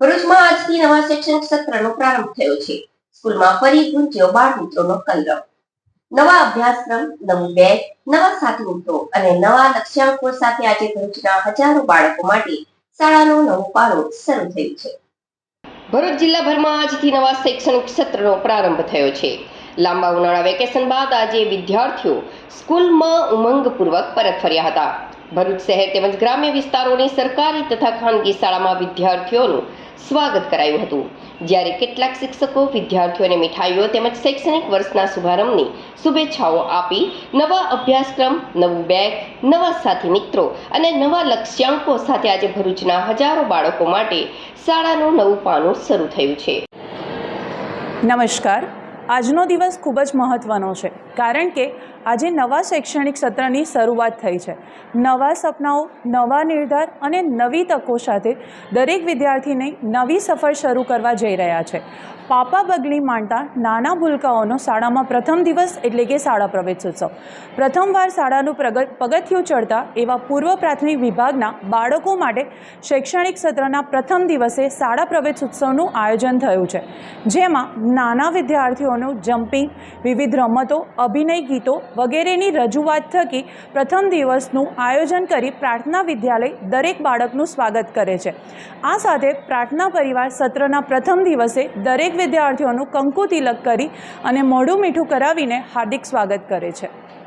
ભરૂચમાં આજથી નવા શૈક્ષણિક સત્રનો પ્રારંભ થયો છે. સ્કૂલમાં ફરી ગુંજ્યો બાળ મિત્રોનો કલરવ. નવા અભ્યાસક્રમ, નવું બેગ નવા સાથી મિત્રો અને નવા લક્ષ્યાંકો સાથે આજે ભરૂચના હજારો બાળકો માટે શાળાનો નવો પારો શરૂ થયો છે. ભરૂચ જિલ્લાભરમાં આજથી નવા શૈક્ષણિક સત્રનો પ્રારંભ થયો છે. લાંબા ઉનાળા વેકેશન બાદ આજે વિદ્યાર્થીઓ સ્કૂલમાં ઉમંગપૂર્વક પરત ફર્યા હતા. ભરૂચ શહેર તેમજ ગ્રામ્ય વિસ્તારોની સરકારી તથા ખાનગી શાળામાં વિદ્યાર્થીઓનું સ્વાગત કરાયું હતું. જ્યારે કેટલાક શિક્ષકો વિદ્યાર્થીઓને મીઠાઈઓ તેમજ શૈક્ષણિક વર્ષના શુભારંભની શુભેચ્છાઓ આપી નવા અભ્યાસક્રમ, નવું બેગ, નવા સાથી મિત્રો અને નવા લક્ષ્યાંકો સાથે આજે ભરૂચના હજારો બાળકો માટે શાળાનું નવું પાનું શરૂ થયું છે. નમસ્કાર. આજનો દિવસ ખૂબ જ મહત્ત્વનો છે, કારણ કે આજે નવા શૈક્ષણિક સત્રની શરૂઆત થઈ છે. નવા સપનાઓ, નવા નિર્ધાર અને નવી તકો સાથે દરેક વિદ્યાર્થીને નવી સફર શરૂ કરવા જઈ રહ્યા છે. પાપા બગલી માંડતા નાના ભૂલકાઓનો શાળામાં પ્રથમ દિવસ એટલે કે શાળા પ્રવેશોત્સવ. પ્રથમવાર શાળાનું પગથિયું ચડતા એવા પૂર્વ પ્રાથમિક વિભાગના બાળકો માટે શૈક્ષણિક સત્રના પ્રથમ દિવસે શાળા પ્રવેશ ઉત્સવનું આયોજન થયું છે. જેમાં નાના વિદ્યાર્થીઓનું જમ્પિંગ, વિવિધ રમતો, અભિનય ગીતો વગેરેની રજૂઆત થકી પ્રથમ દિવસનું આયોજન કરી પ્રાર્થના વિદ્યાલય દરેક બાળકનું સ્વાગત કરે છે. આ સાથે પ્રાર્થના પરિવાર સત્રના પ્રથમ દિવસે દરેક વિદ્યાર્થીઓનું કંકુ તિલક કરી અને મોઢું મીઠું કરાવીને હાર્દિક સ્વાગત કરે છે.